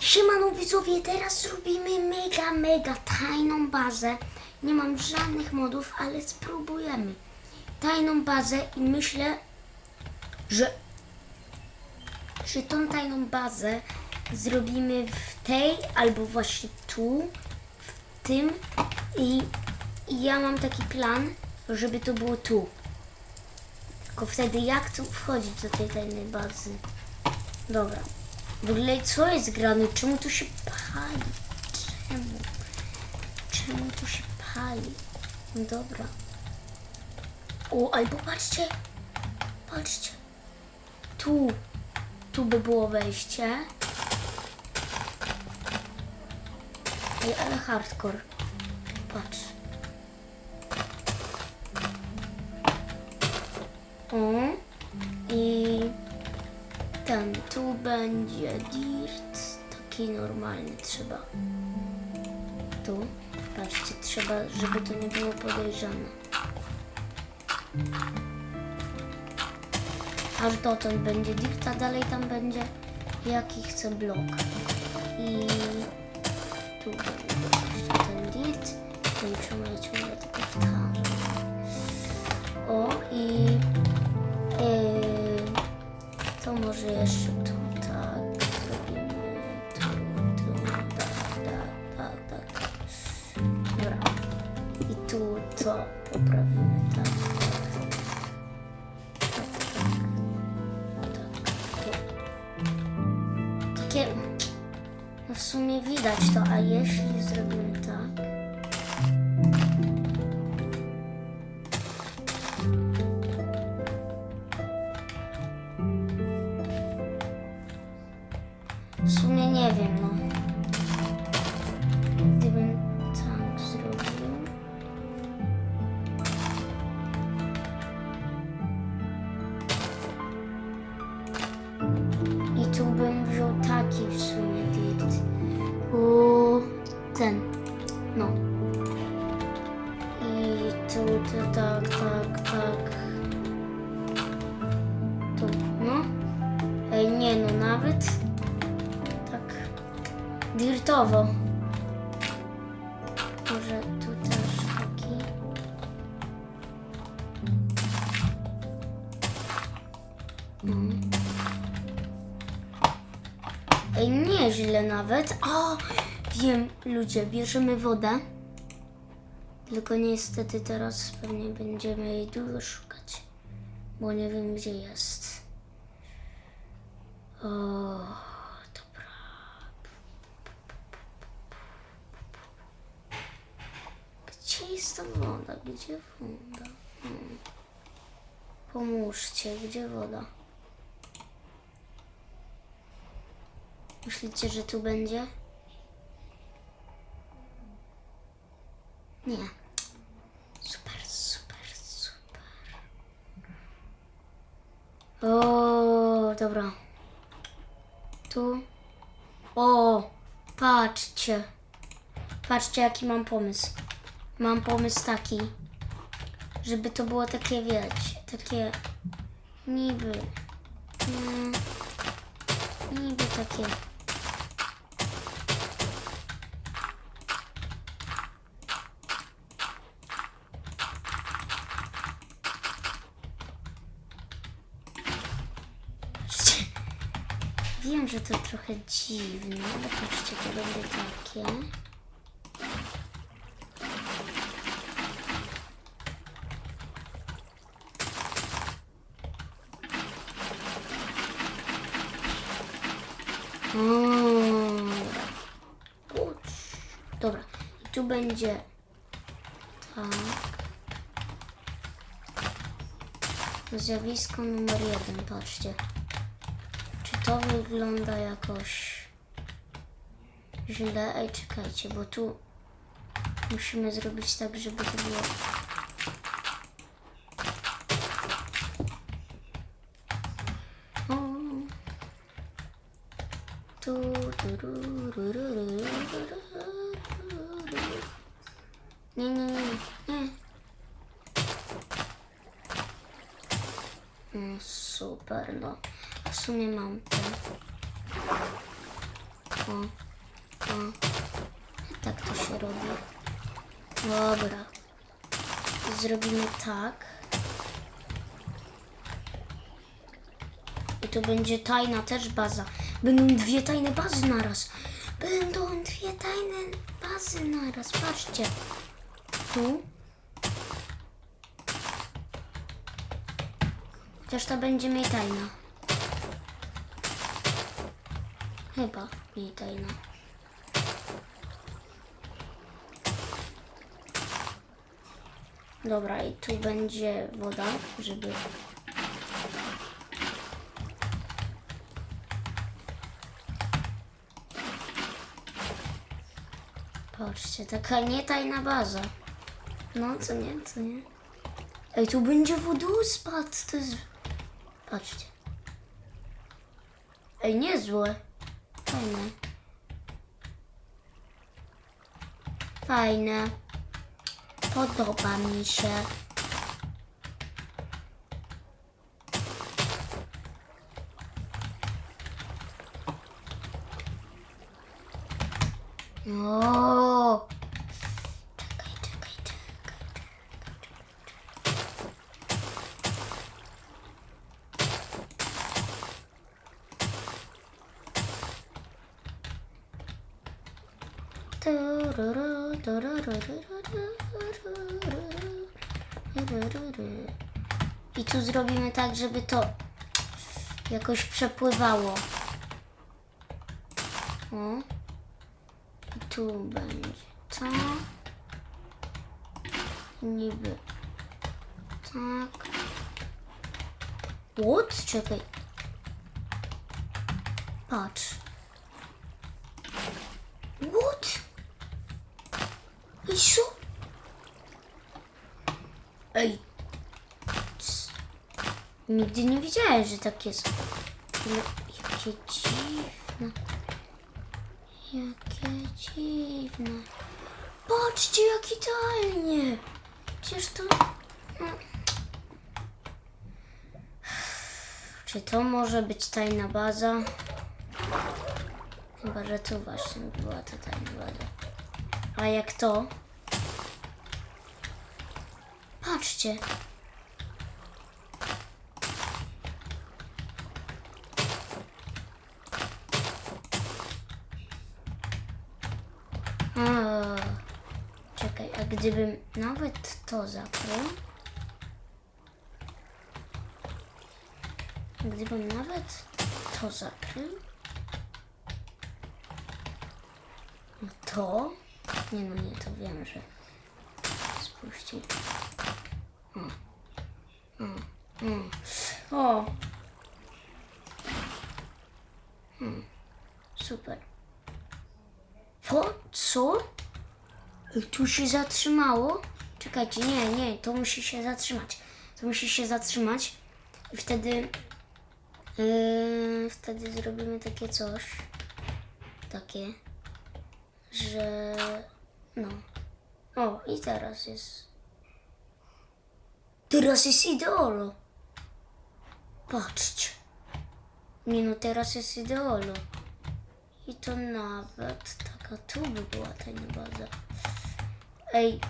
Siemano widzowie, teraz zrobimy mega, mega tajną bazę. Nie mam żadnych modów, ale spróbujemy. Tajną bazę i myślę, że, że tą tajną bazę zrobimy w tej albo właśnie tu, w tym i, i ja mam taki plan, żeby to było tu. Tylko wtedy jak tu wchodzić do tej tajnej bazy? Dobra. W ogóle co jest grane? Czemu tu się pali? Czemu? Czemu tu się pali? No dobra. O, albo patrzcie. Patrzcie. Tu. Tu by było wejście. Ej, ale hardcore. Patrz. Tu będzie dirt. Taki normalny trzeba. Tu. Patrzcie, trzeba, żeby to nie było podejrzane. Aż dotąd będzie dirt, a dalej tam będzie jaki chce blok. I tu będzie jeszcze ten dirt. Ja ciągle to powtarzam. O i może jeszcze tu tak zrobimy. Tu, tu, tak, tak, tak, tak. Dobra. I tu to poprawimy, tak, tak. Tak, tak. Tak. Takie, no w sumie widać to, a jeśli zrobimy tak, Mm. Ej, nieźle nawet. O, wiem, ludzie, bierzemy wodę. Tylko niestety teraz pewnie będziemy jej długo szukać, bo nie wiem gdzie jest. O, dobra. Gdzie jest ta woda? Gdzie woda? Hmm. Pomóżcie, gdzie woda? Myślicie, że tu będzie? Nie. Super, super, super. O, dobra. Tu. O, patrzcie. Patrzcie, jaki mam pomysł. Mam pomysł taki, żeby to było takie, wiecie, takie niby. Mm, niby takie. Patrzcie. Wiem, że to trochę dziwne, ale patrzcie, to będzie takie. Ucz. Dobra. I tu będzie tak. Zjawisko numer jeden, patrzcie. Czy to wygląda jakoś źle? Ej, czekajcie, bo tu musimy zrobić tak, żeby to było... sumie mam ten. O, o. Tak to się robi. Dobra. Zrobimy tak. I to będzie tajna też baza. Będą dwie tajne bazy naraz. Będą dwie tajne bazy naraz. Patrzcie. Tu. Chociaż ta będzie mniej tajna. Chyba mniej tajna. Dobra, i tu będzie woda, żeby Patrzcie, taka nietajna baza. No, co nie, co nie? Ej, tu będzie wodospad, to jest... Patrzcie. Ej, niezłe. Fajne. Fajne. Podoba mi się. O! I tu zrobimy tak, żeby to jakoś przepływało. O. I tu będzie to. Niby tak. What? Czekaj. Patrz. What? Ej, co? Ej. C- Nigdy nie wiedziałem, że tak jest. No, jakie dziwne. Jakie dziwne. Patrzcie, jak idealnie. Przecież to... No. Czy to może być tajna baza? Chyba, że tu właśnie była ta tajna baza. A jak to? Patrzcie. A, czekaj, a gdybym nawet to zakrył? Gdybym nawet to zakrył? To? Nie no nie, to wiem, że spuści. O. O. O. o. Hmm. Super. Co? Co? Tu się zatrzymało? Czekajcie, nie, nie, to musi się zatrzymać. To musi się zatrzymać i wtedy yy, wtedy zrobimy takie coś. Takie, że no. O, i teraz jest. Teraz jest ideolo. Patrzcie. Nie no, teraz jest ideolo. I to nawet taka tu by była tajna baza. Ej,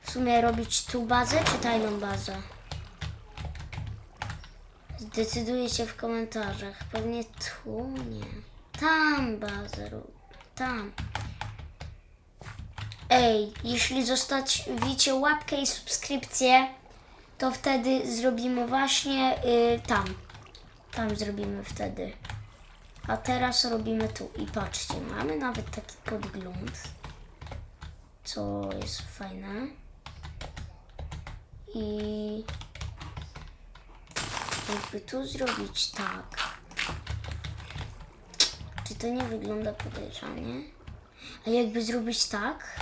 w sumie robić tu bazę czy tajną bazę? Zdecydujcie w komentarzach. Pewnie tu nie. Tam bazę rób. Tam. Ej, jeśli zostawicie łapkę i subskrypcję, to wtedy zrobimy właśnie y, tam. Tam zrobimy wtedy. A teraz robimy tu i patrzcie, mamy nawet taki podgląd, co jest fajne. I jakby tu zrobić tak. Czy to nie wygląda podejrzanie? A jakby zrobić tak?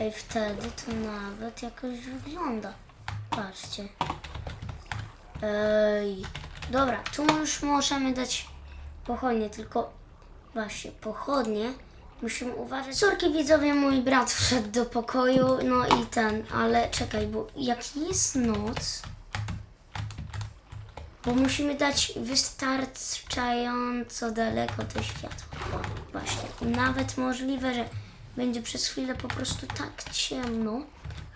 Ej, wtedy to nawet jakoś wygląda. Patrzcie. Ej, dobra, tu już możemy dać pochodnie, tylko właśnie pochodnie musimy uważać. Sorki widzowie, mój brat wszedł do pokoju, no i ten, ale czekaj, bo jak jest noc, Bo musimy dać wystarczająco daleko to światło. Właśnie. Nawet możliwe, że będzie przez chwilę po prostu tak ciemno,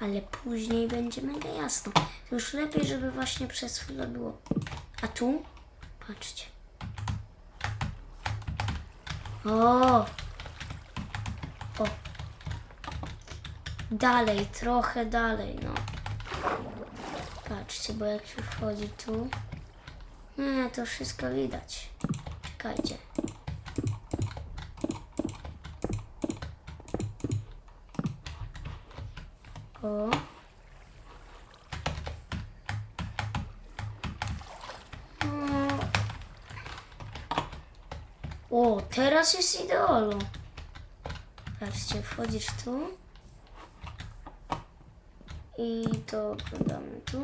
ale później będzie mega jasno. Już lepiej, żeby właśnie przez chwilę było. A tu? Patrzcie. O! O! Dalej, trochę dalej, no. Patrzcie, bo jak się wchodzi tu... Nie, to wszystko widać. Czekajcie. O. O, teraz jest idealno. Patrzcie, wchodzisz tu. I to oglądamy tu.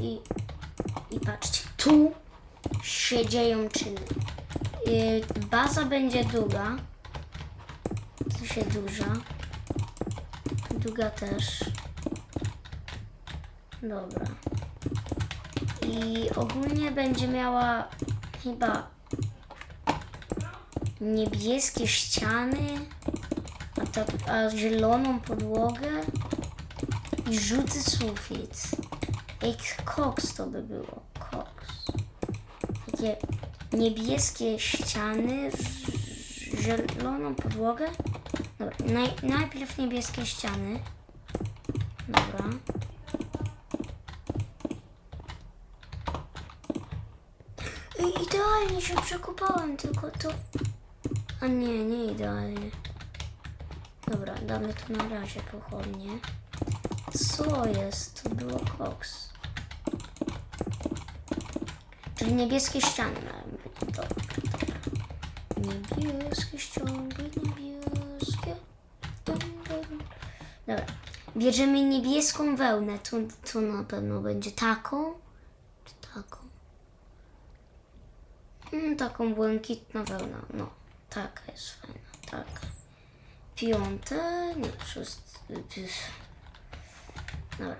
I, I patrzcie, tu się dzieją czyny. Y, baza będzie długa. Tu się duża. Długa też. Dobra. I ogólnie będzie miała chyba niebieskie ściany, a, ta, a zieloną podłogę i żółty sufit. Ej, koks to by było. Koks. Takie niebieskie ściany, zieloną podłogę. Dobra, naj, najpierw niebieskie ściany. Dobra. Idealnie się przekopałem, tylko to... A nie, nie idealnie. Dobra, damy tu na razie pochodnie. Co jest? To było koks. Czyli niebieskie ściany mają być. Dobra, dobra. Niebieskie ściany, niebieskie. Dobra. Bierzemy niebieską wełnę. Tu, tu na pewno będzie taką. Czy taką? Mm, taką błękitna wełna. No, taka jest fajna. Taka. Piąte. Nie, szóste. Dobra.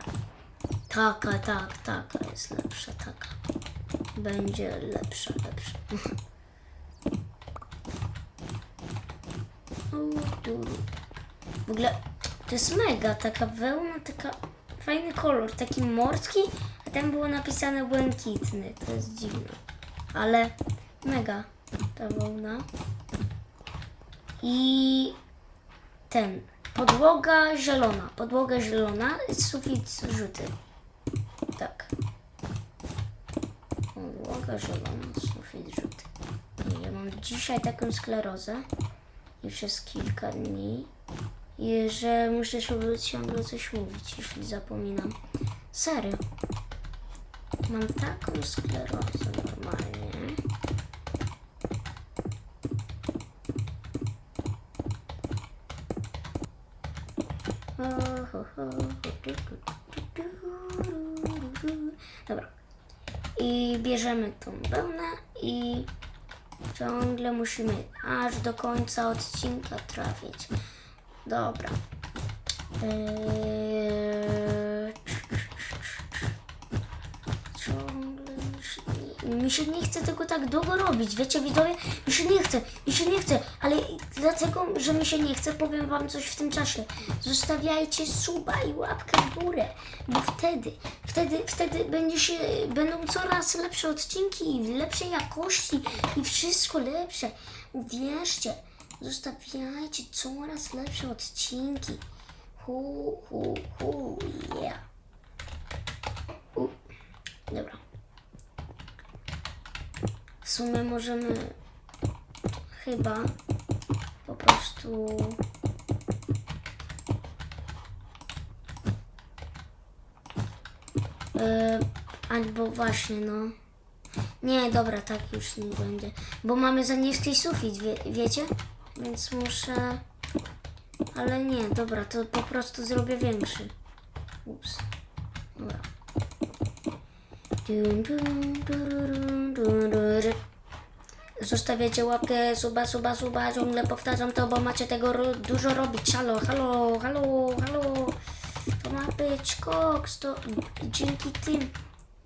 Taka, tak, taka jest lepsza, taka. Będzie lepsza, lepsza. W ogóle to jest mega, taka wełna, taka fajny kolor, taki morski, a tam było napisane błękitny. To jest dziwne. Ale mega ta wełna. I ten. Podłoga zielona. Podłoga zielona, sufit żółty. Tak. Podłoga zielona, sufit żółty. Ja mam dzisiaj taką sklerozę i przez kilka dni, i że muszę sobie ciągle coś mówić, jeśli zapominam. Serio. Mam taką sklerozę normalnie. Dobra. I bierzemy tą wełnę i ciągle musimy aż do końca odcinka trafić. Dobra. Eee... się nie chce tego tak długo robić, wiecie widzowie? Mi się nie chce, mi się nie chce, ale dlatego, że mi się nie chce, powiem wam coś w tym czasie. Zostawiajcie suba i łapkę w górę, bo wtedy, wtedy, wtedy będzie się, będą coraz lepsze odcinki, lepszej jakości i wszystko lepsze. Uwierzcie, zostawiajcie coraz lepsze odcinki. Hu, hu, hu, yeah. U. Dobra. Sumie możemy chyba po prostu e, albo właśnie no nie, dobra, tak już nie będzie. Bo mamy za niski sufit, wie, wiecie? Więc muszę... Ale nie, dobra, to po prostu zrobię większy. Ups. Dobra. Dun, dun, dururun, durury. Zostawiacie łapkę, suba, suba, suba, ciągle powtarzam to, bo macie tego ro- dużo robić. Halo, halo, halo, halo. To ma być koks, to dzięki tym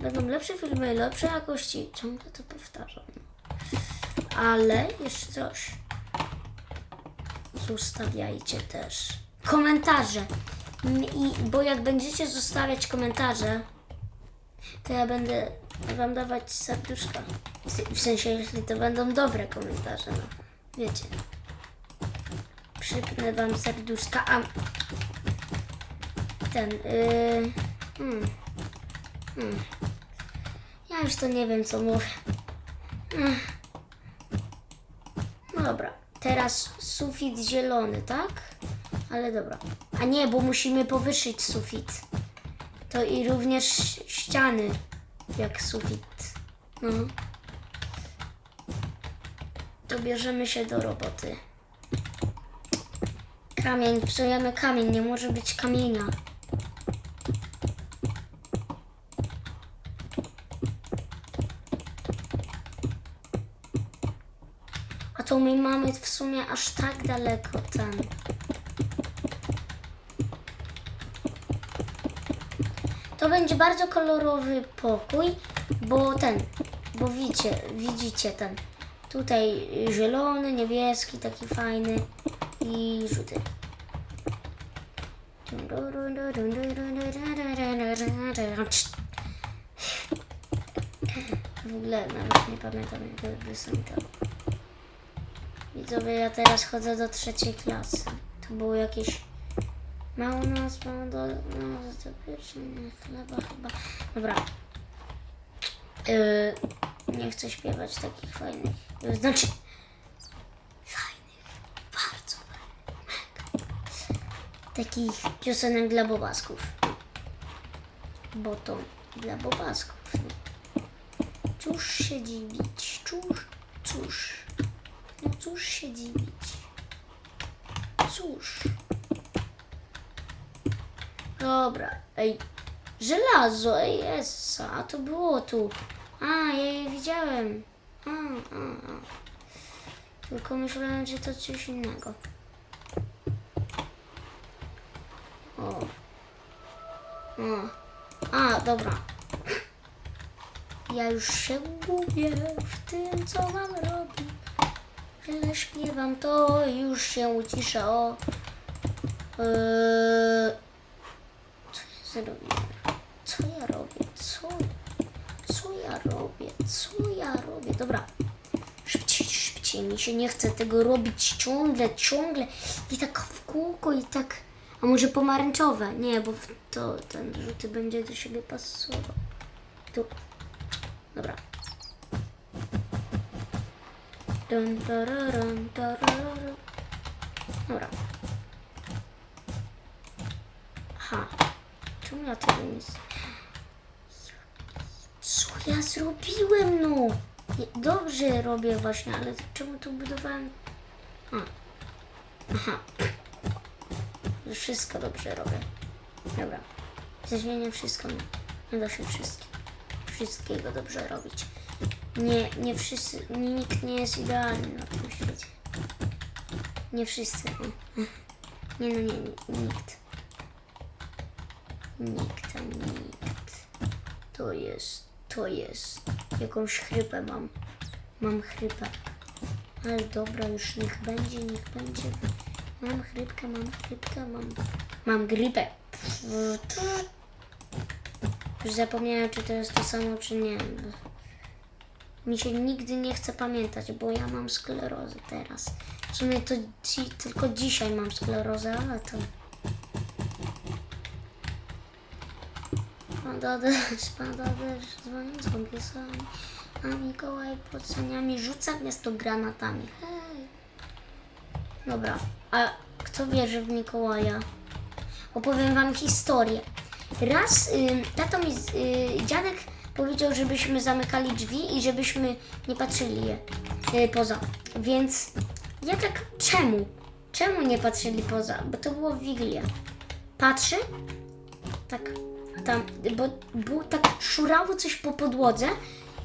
Będą lepsze filmy, lepsze jakości. Ciągle to powtarzam. Ale jeszcze coś. Zostawiajcie też komentarze. M- I, bo jak będziecie zostawiać komentarze, to ja będę wam dawać serduszka. W- sensie, jeśli to będą dobre komentarze, no. Wiecie. Przypnę wam serduszka, a ten, yy, hmm, hmm. Ja już to nie wiem, co mówię. Ech. No dobra, teraz sufit zielony, tak? Ale dobra. A nie, bo musimy powyższyć sufit. To i również ściany, jak sufit. No. To bierzemy się do roboty. Kamień, psujemy kamień, nie może być kamienia. A to my mamy w sumie aż tak daleko ten. To będzie bardzo kolorowy pokój, bo ten, bo widzicie, widzicie ten. Tutaj zielony, niebieski, taki fajny i żółty. W ogóle nawet nie pamiętam jak piosenka. Widzowie, ja teraz chodzę do trzeciej klasy. To było jakieś... Mało nas, mało do... No, to pierwsze, nie, chleba chyba. Dobra. Yy, nie chcę śpiewać takich fajnych... yy, Znaczy... Fajnych. Bardzo fajnych. Takich piosenek dla bobasków. Bo to dla bobasków. Cóż się dziwić, cóż, cóż. No cóż się dziwić. Cóż. Dobra, ej. Żelazo, ej, jest, a to było tu. A, ja je widziałem. A, a, a. Tylko myślałem, że to coś innego. O. O. A, dobra. Ja już się gubię w tym, co mam robić. Źle śpiewam, to już się ucisza. O. Ja Co ja robię? Co? Co ja robię? Co ja robię? Dobra. Szybciej, szybciej. Mi się nie chce tego robić ciągle, ciągle. I tak w kółko i tak. A może pomarańczowe? Nie, bo to ten żółty będzie do siebie pasował. Tu. Dobra. Dun, tararun, tararun. Dobra. Czemu ja tego nie... Co ja zrobiłem, no? Dobrze robię właśnie, ale czemu tu budowałem... A. Aha. Wszystko dobrze robię. Dobra. Zmienię wszystko. Nie da się wszystkiego. Dobrze robić. Nie, nie wszyscy, nikt nie jest idealny na tym świecie. Nie wszyscy. Nie no, nie nikt. Nikt, nikt. To jest, to jest. Jakąś chrypę mam. Mam chrypę. Ale dobra, już niech będzie, niech będzie. Mam chrypkę, mam chrypkę, mam... Mam grypę. Już zapomniałem, czy to jest to samo, czy nie. Mi się nigdy nie chce pamiętać, bo ja mam sklerozę teraz. W sumie to ci, tylko dzisiaj mam sklerozę, ale to... Pada deszcz, pada deszcz, dzwonią z kąpiesami, a Mikołaj pod saniami rzuca miasto granatami. Hej! Dobra, a kto wierzy w Mikołaja? Opowiem wam historię. Raz y, tato mi, z- y, dziadek powiedział, żebyśmy zamykali drzwi i żebyśmy nie patrzyli je y, poza. Więc ja tak, czemu? Czemu nie patrzyli poza? Bo to było w Wigilię. Patrzę, tak, tam, bo było tak szurało coś po podłodze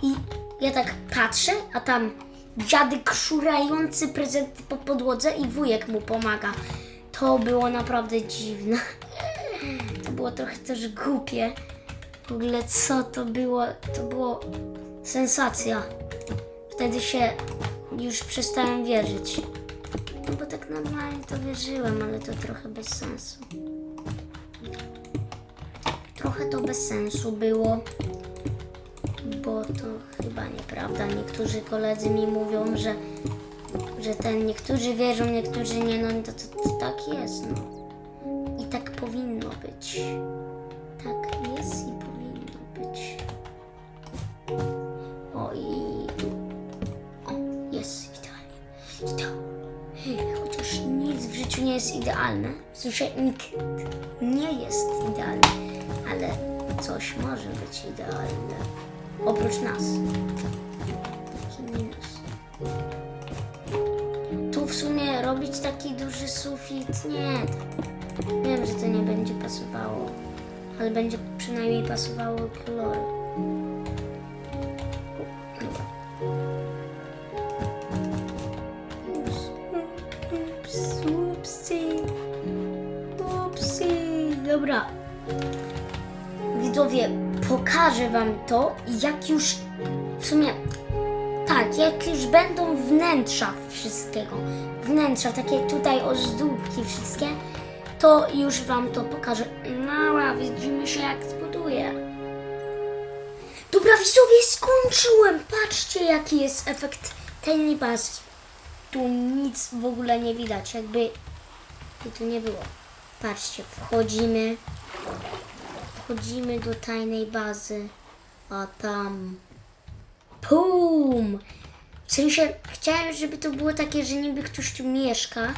i ja tak patrzę, a tam dziadek szurający prezenty po podłodze i wujek mu pomaga. To było naprawdę dziwne. To było trochę też głupie. W ogóle co to było? To było sensacja. Wtedy się już przestałem wierzyć. No bo tak normalnie to wierzyłem, ale to trochę bez sensu. Trochę to bez sensu było, bo to chyba nieprawda. Niektórzy koledzy mi mówią, że, że ten niektórzy wierzą, niektórzy nie, no to, to, to tak jest, no. I tak powinno być. W życiu nie jest idealne. W sensie nikt nie jest idealny, ale coś może być idealne. Oprócz nas. Taki minus. Tu w sumie robić taki duży sufit, nie. Wiem, że to nie będzie pasowało, ale będzie przynajmniej pasowało kolory. Pokażę wam to, jak już w sumie tak, jak już będą wnętrza wszystkiego, wnętrza, takie tutaj ozdóbki wszystkie, to już wam to pokażę. Mała, widzimy się jak zbuduje. Dobra, widzowie, skończyłem. Patrzcie, jaki jest efekt tej bazy. Tu nic w ogóle nie widać, jakby i tu nie było. Patrzcie, wchodzimy. Wchodzimy do tajnej bazy, a tam Pum! W sensie chciałem, żeby to było takie, że niby ktoś tu mieszka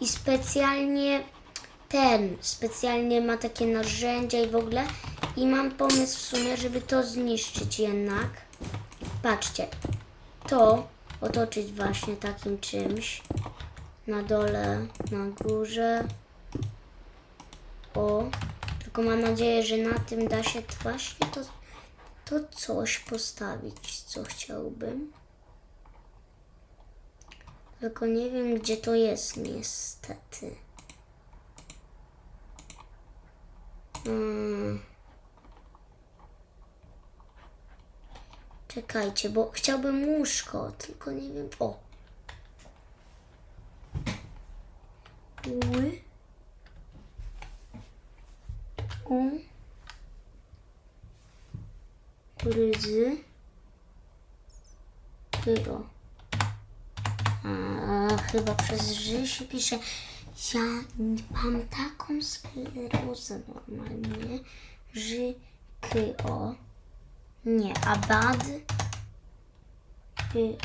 i specjalnie ten, specjalnie ma takie narzędzia i w ogóle. I mam pomysł w sumie, żeby to zniszczyć jednak. Patrzcie, to otoczyć właśnie takim czymś. Na dole, na górze. O, tylko mam nadzieję, że na tym da się właśnie to to coś postawić, co chciałbym. Tylko nie wiem, gdzie to jest, niestety. Hmm. Czekajcie, bo chciałbym łóżko, tylko nie wiem. O! Ły. U rydzy pyro. A, chyba przez ży pisze. Ja mam taką sklerozę normalnie. Ży, ky, o. Nie, abad.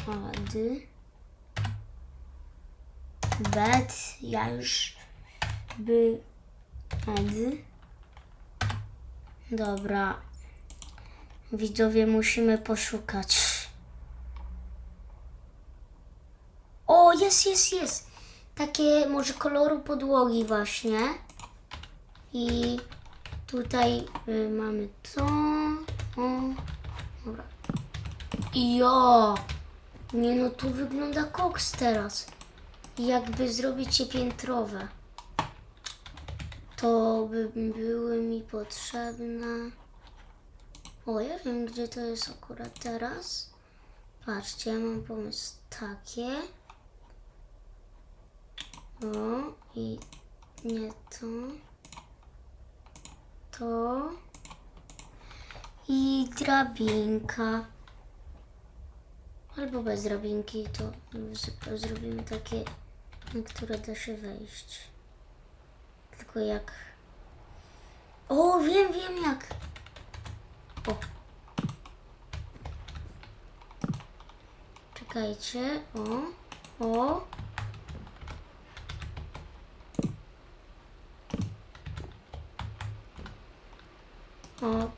Ady. Bet, ja już by, edy. Dobra, Widzowie, musimy poszukać. O, jest, jest, jest. Takie może koloru podłogi właśnie. I tutaj y, mamy to. O, dobra. Jo. Nie no, tu wygląda koks teraz. Jakby zrobić je piętrowe. To by były mi potrzebne. O, ja wiem, gdzie to jest akurat teraz. Patrzcie, ja mam pomysł takie. O, i nie to. To. I drabinka. Albo bez drabinki, to zrobimy takie, na które da się wejść. Tylko jak... O, wiem, wiem jak. O. Czekajcie. O. O,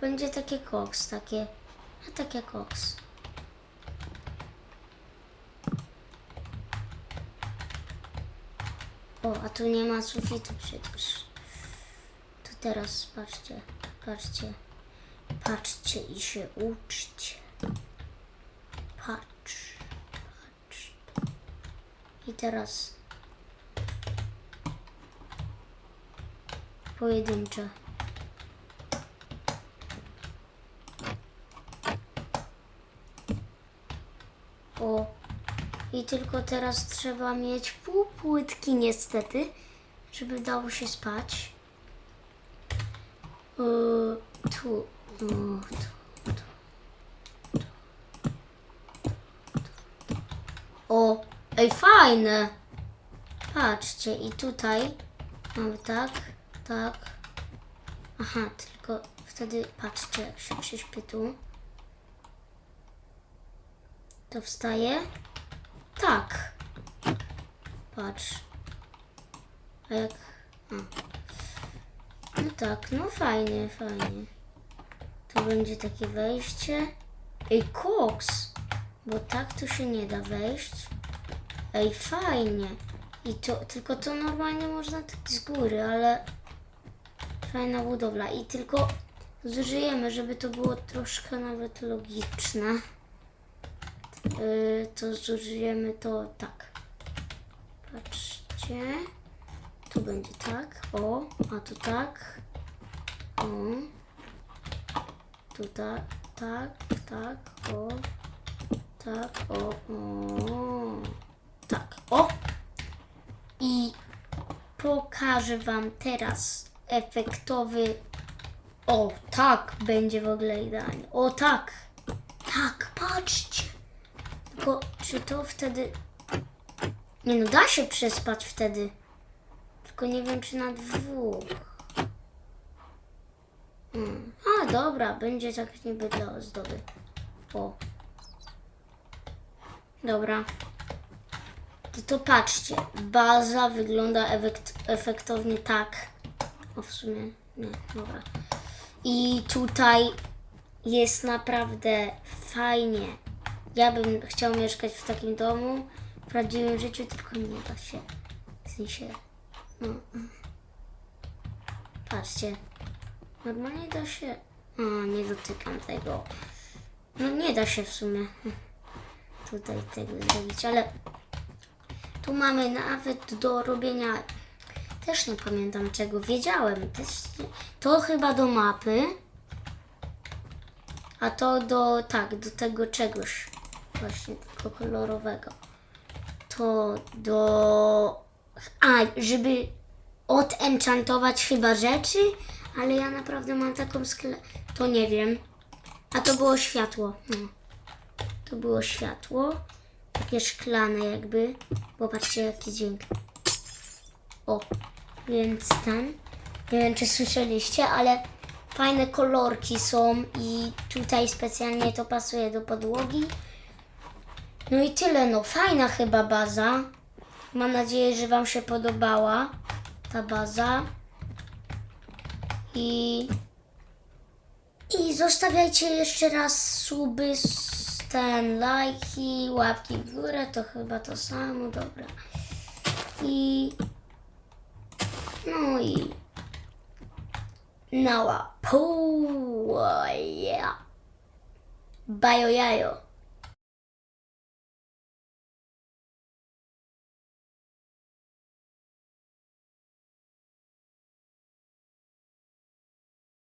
będzie takie koks, takie, a takie koks. O, a tu nie ma sufitu przecież. To teraz patrzcie, patrzcie. Patrzcie i się uczcie. Patrz, patrz. I teraz pojedyncze. O. I tylko teraz trzeba mieć pół płytki niestety, żeby dało się spać. Yy, tu. O, tu, tu, tu, tu. O, ej, fajne. Patrzcie, i tutaj mamy tak, tak. Aha, tylko wtedy patrzcie, jak się przyśpię tu. To wstaje? Tak. Patrz. A jak... A. No tak, no fajnie, fajnie. To będzie takie wejście. Ej, koks! Bo tak to się nie da wejść. Ej, fajnie. I to, tylko to normalnie można tak z góry, ale fajna budowla. I tylko zużyjemy, żeby to było troszkę nawet logiczne. Yy, to zużyjemy to tak. Patrzcie. Tu będzie tak. O, a tu tak. O. Tu tak, tak, tak. O. Tak, o, o. Tak, o. I pokażę Wam teraz efektowy. O, tak będzie w ogóle idealnie. O, tak. Tak, patrzcie. Tylko czy to wtedy. Nie no, da się przespać wtedy. Tylko nie wiem, czy na dwóch. Hmm. A, dobra, będzie tak niby dla ozdoby. O. Dobra. To, to patrzcie, baza wygląda efekt, efektownie tak. O, w sumie nie, dobra. I tutaj jest naprawdę fajnie. Ja bym chciał mieszkać w takim domu w prawdziwym życiu, tylko nie da się. W sensie, no. Patrzcie. Normalnie da się. O, nie dotykam tego. No nie da się w sumie tutaj tego zrobić, ale tu mamy nawet do robienia. Też nie pamiętam czego. Wiedziałem. Też. To chyba do mapy. A to do. Tak, do tego czegoś. Właśnie tego kolorowego. To do. A, żeby odenchantować chyba rzeczy, ale ja naprawdę mam taką skle. To nie wiem. A to było światło. No. To było światło. Takie szklane jakby. Popatrzcie jaki dźwięk. O, więc ten. Nie wiem czy słyszeliście, ale fajne kolorki są i tutaj specjalnie to pasuje do podłogi. No i tyle, no fajna chyba baza. Mam nadzieję, że Wam się podobała ta baza. I i zostawiajcie jeszcze raz suby, ten lajki, łapki w górę, to chyba to samo, dobra. I no i nała pół, yeah. Bajo jajo.